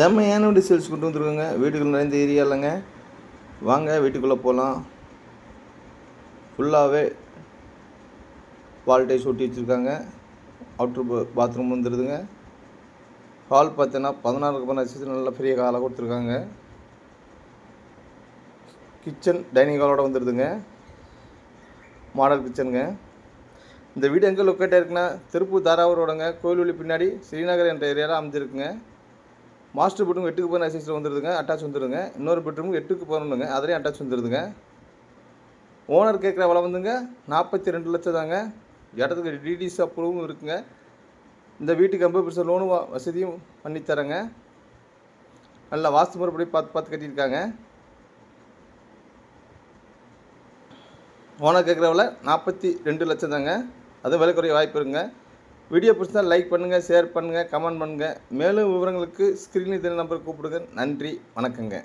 செம்மையான வீடு சேல்ஸ் கொண்டு வந்துருக்கோங்க. வீட்டுக்குள்ள நிறைந்த ஏரியா இல்லைங்க. வாங்க வீட்டுக்குள்ளே போகலாம் ஃபுல்லாகவே வால்டேஜ் ஒட்டி வச்சுருக்காங்க. அவுட்ரு பாத்ரூம் வந்துடுதுங்க ஹால் பார்த்தீங்கன்னா பதினாறுக்கு பதினாறு நல்ல பெரிய ஹாலாக கொடுத்துருக்காங்க. கிச்சன் டைனிங் ஹாலோட வந்துடுதுங்க மாடல் கிச்சனுங்க இந்த வீடு எங்கே லொக்கேட்டாக இருக்குன்னா திருப்பூர் தாராவூரோடங்க கோயில் பின்னாடி ஸ்ரீநகர் என்ற ஏரியாவில் அமைஞ்சிருக்குங்க. மாஸ்டர் பெட்ரூம் எட்டுக்கு பதினாறு சைஸில் வந்துடுதுங்க அட்டாச் வந்துடுங்க இன்னொரு பெட்ரூம் எட்டுக்கு பதினொன்றுங்க அதுலேயும் அட்டாச் வந்துடுதுங்க ஓனர் கேட்குற விலை வந்துங்க நாற்பத்தி ரெண்டு லட்சம் தாங்க இடத்துக்கு டிடிசி அப்ரூவும் இருக்குங்க. இந்த வீட்டுக்கு ஐம்பது பெருசாக லோனு வசதியும் பண்ணித்தரேங்க. நல்லா வாஸ்து முறைப்படி பார்த்து பார்த்து கட்டியிருக்காங்க. ஓனர் கேட்குற விலை நாற்பத்தி ரெண்டு லட்சம் தாங்க அது விலை குறைய வாய்ப்பு இருக்குங்க. வீடியோ பிடிச்சா லைக் பண்ணுங்கள் ஷேர் பண்ணுங்கள் கமெண்ட் பண்ணுங்கள் மேலும் விவரங்களுக்கு ஸ்க்ரீனில் தின நம்பர் கூப்பிடுங்க. நன்றி வணக்கங்க.